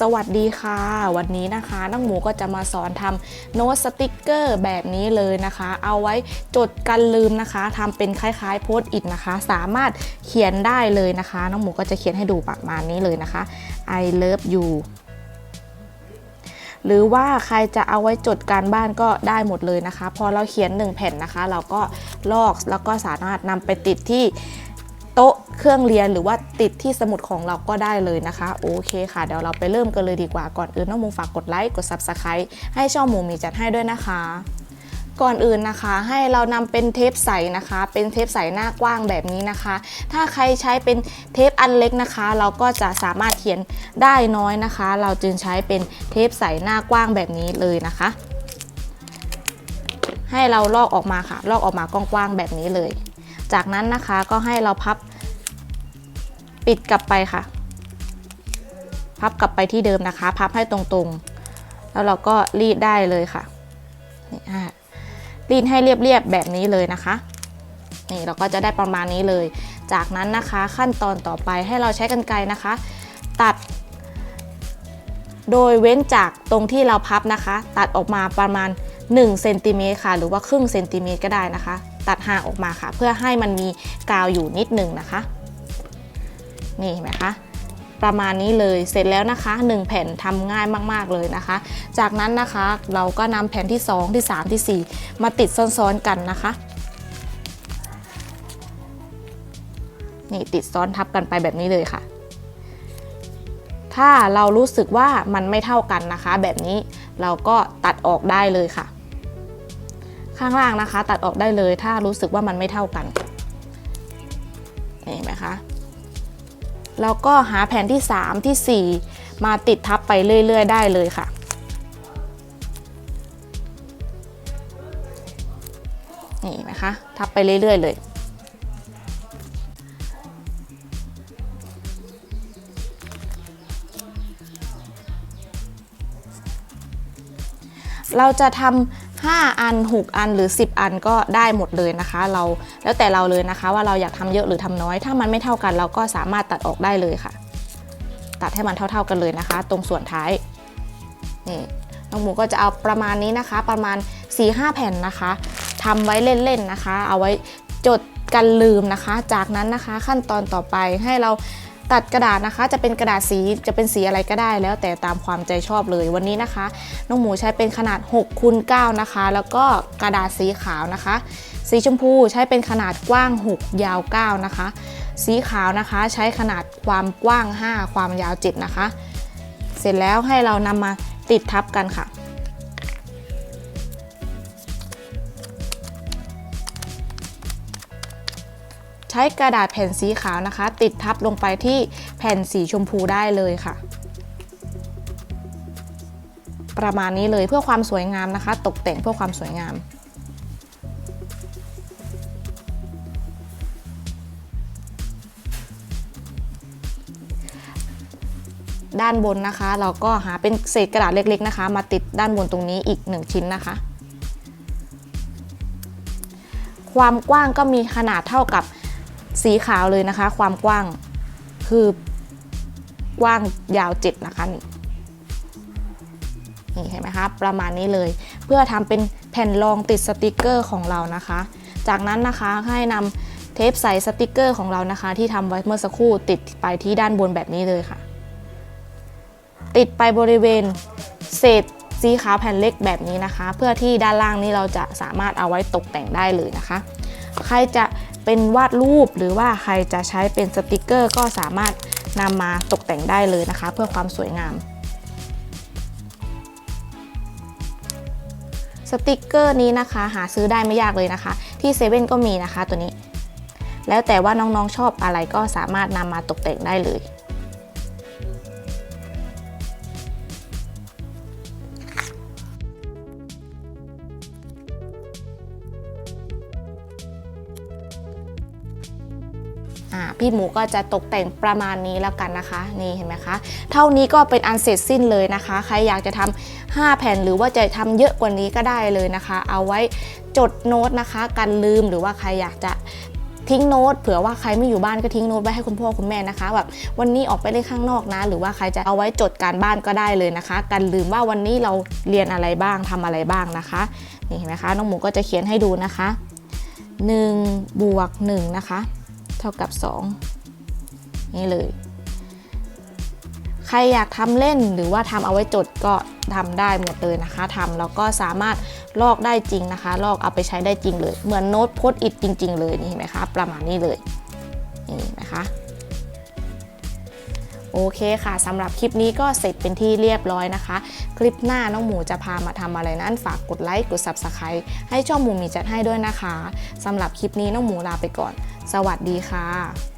สวัสดีค่ะ วันนี้นะคะน้องหมูก็จะมาสอนทำโน้ตสติกเกอร์แบบนี้เลยนะคะ เอาไว้จดกันลืมนะคะทำเป็นคล้ายๆโพสต์อิทนะคะ สามารถเขียนได้เลยนะคะน้องหมูก็จะเขียนให้ดูประมาณนี้เลยนะคะ I love you หรือว่าใครจะเอาไว้จดการบ้านก็ได้หมดเลยนะคะ พอเราเขียน 1 แผ่นนะคะ เราก็ลอกแล้วก็สามารถนำไปติดที่ โต๊ะเครื่องเรียนหรือว่าติดที่สมุดของเราก็ได้เลยนะคะ โอเคค่ะ เดี๋ยวเราไปเริ่มกันเลยดีกว่าก่อนอื่นน้องมูฝากกดไลค์กด Subscribe ให้ช่องหมูมีจัดให้ด้วยนะคะก่อนอื่นนะคะให้เรานำเป็นเทปใสนะคะ เป็นเทปใสหน้ากว้างแบบนี้นะคะ ถ้าใครใช้เป็นเทปอันเล็กนะคะ เราก็จะสามารถเขียนได้น้อยนะคะ เราจึงใช้เป็นเทปใสหน้ากว้างแบบนี้เลยนะคะ ให้เราลอกออกมาค่ะ ลอกออกมากว้างๆแบบนี้เลย จากนั้นนะคะก็ให้เราพับปิดกลับไปค่ะ พับกลับไปที่เดิมนะคะ พับให้ตรงๆ แล้วเราก็รีดได้เลยค่ะนี่อะรีดให้เรียบๆแบบนี้เลยนะคะ นี่เราก็จะได้ประมาณนี้เลย จากนั้นนะคะขั้นตอนต่อไปให้เราใช้กรรไกรนะคะ ตัด โดยเว้นจากตรงที่เราพับนะคะ ตัดออกมาประมาณ1เซนติเมตรค่ะ หรือว่าครึ่งเซนติเมตรก็ได้นะคะ ตัดห่างออกมาค่ะ เพื่อให้มันมีกาวอยู่นิดหนึ่งนะคะ นี่เห็นไหมคะประมาณนี้เลยเสร็จแล้วนะคะ 1 แผ่นทำง่ายมาก ๆ เลยนะคะ จากนั้นนะคะเราก็นำแผ่นที่ 2 ที่ 3 ที่ 4 มาติดซ้อนๆกันนะคะ นี่ติดซ้อนทับกันไปแบบนี้เลยค่ะ ถ้าเรารู้สึกว่ามันไม่เท่ากันนะคะ แบบนี้เราก็ตัดออกได้เลยค่ะ ข้างล่างนะคะ ตัดออกได้เลยถ้ารู้สึกว่ามันไม่เท่ากันนี่เห็นไหมคะแล้วก็หาแผ่นที่ 3 ที่ 4 มาติดทับไปเรื่อย ๆ ได้เลยค่ะ นี่นไหมคะทับไปเรื่อย ๆ เลยเราจะทำ 5 อัน 6 อันหรือ 10 อันก็ได้หมดเลยนะคะ เราแล้วแต่เราเลยนะคะ ว่าเราอยากทำเยอะหรือทำน้อย ถ้ามันไม่เท่ากันเราก็สามารถตัดออกได้เลยค่ะ ตัดให้มันเท่า ๆกันเลยนะคะ ตรงส่วนท้ายนี่น้องหมูก็จะเอาประมาณนี้นะคะ ประมาณ 4-5 แผ่นนะคะทำไว้เล่นๆนะคะ เอาไว้จดกันลืมนะคะ จากนั้นนะคะขั้นตอนต่อไปให้เรา ตัดกระดาษนะคะจะเป็นกระดาษสีจะเป็นสีอะไรก็ได้ แล้วแต่ตามความใจชอบเลยวันนี้นะคะ น้องหมูใช้เป็นขนาด6คูณ9นะคะ แล้วก็กระดาษสีขาวนะคะ สีชมพูใช้เป็นขนาดกว้าง 6 ยาว 9 นะคะ สีขาวนะคะใช้ขนาดความกว้าง 5 ความยาว 7 นะคะ เสร็จแล้วให้เรานำมาติดทับกันค่ะ ช้กระดาษแผ่นสีขาวนะคะ ติดทับลงไปที่แผ่นสีชมพูได้เลยค่ะ ประมาณนี้เลยเพื่อความสวยงามนะคะ ตกแต่งเพื่อความสวยงามด้านบนนะคะ เราก็หาเป็นเศษกระดาษเล็กๆนะคะ มาติดด้านบนตรงนี้อีก 1 ชิ้นนะคะ ความกว้างก็มีขนาดเท่ากับ สีขาวเลยนะคะ ความกว้างคือกว้างยาว7นะคะนี่นี่เห็นไหมคะประมาณนี้เลย เพื่อทำเป็นแผ่นรองติดสติกเกอร์ของเรานะคะ จากนั้นนะคะให้นำเทปใสสติกเกอร์ของเรานะคะ ที่ทำไว้เมื่อสักครู่ติดไปที่ด้านบนแบบนี้เลยค่ะ ติดไปบริเวณเศษสีขาวแผ่นเล็กแบบนี้นะคะ เพื่อที่ด้านล่างนี้เราจะสามารถเอาไว้ตกแต่งได้เลยนะคะ ใครจะ เป็นวาดรูปหรือว่าใครจะใช้เป็นสติกเกอร์ ก็สามารถนำมาตกแต่งได้เลยนะคะ เพื่อความสวยงาม สติกเกอร์นี้นะคะ หาซื้อได้ไม่ยากเลยนะคะ ที่เซเว่นก็มีนะคะตัวนี้ แล้วแต่ว่าน้องๆชอบอะไรก็สามารถนำมาตกแต่งได้เลย พี่หมูก็จะตกแต่งประมาณนี้แล้วกันนะคะ นี่เห็นไหมคะ เท่านี้ก็เป็นอันเสร็จสิ้นเลยนะคะ ใครอยากจะทำ5แผ่นหรือว่าจะทำเยอะกว่านี้ก็ได้เลยนะคะ เอาไว้จดโน้ตนะคะ กันลืมหรือว่าใครอยากจะทิ้งโน้ตเผื่อว่าใครไม่อยู่บ้านก็ทิ้งโน้ตไว้ให้คุณพ่อคุณแม่นะคะแบบวันนี้ออกไปเล่นข้างนอกนะ หรือว่าใครจะเอาไว้จดการบ้านก็ได้เลยนะคะ กันลืมว่าวันนี้เราเรียนอะไรบ้างทำอะไรบ้างนะคะนี่เห็นไหมคะน้องหมูก็จะเขียนให้ดูนะคะ1บวก1นะคะ ท่ากับ 2 นี่เลย ใครอยากทำเล่นหรือว่าทำเอาไว้จดก็ทำได้หมดเลยนะคะทำแล้วก็สามารถลอกได้จริงนะคะ ลอกเอาไปใช้ได้จริงเลย เหมือนโน้ตพดอิดจริง ๆ เลยนี่เห็นไหมคะ ประมาณนี้เลยนี่นะคะ โอเคค่ะสำหรับคลิปนี้ก็เสร็จเป็นที่เรียบร้อยนะคะ คลิปหน้าน้องหมูจะพามาทำอะไรนั้นฝากกดไลค์กด Subscribe ให้ช่องหมูมีจัดให้ด้วยนะคะสำหรับคลิปนี้น้องหมูลาไปก่อน สวัสดีค่ะ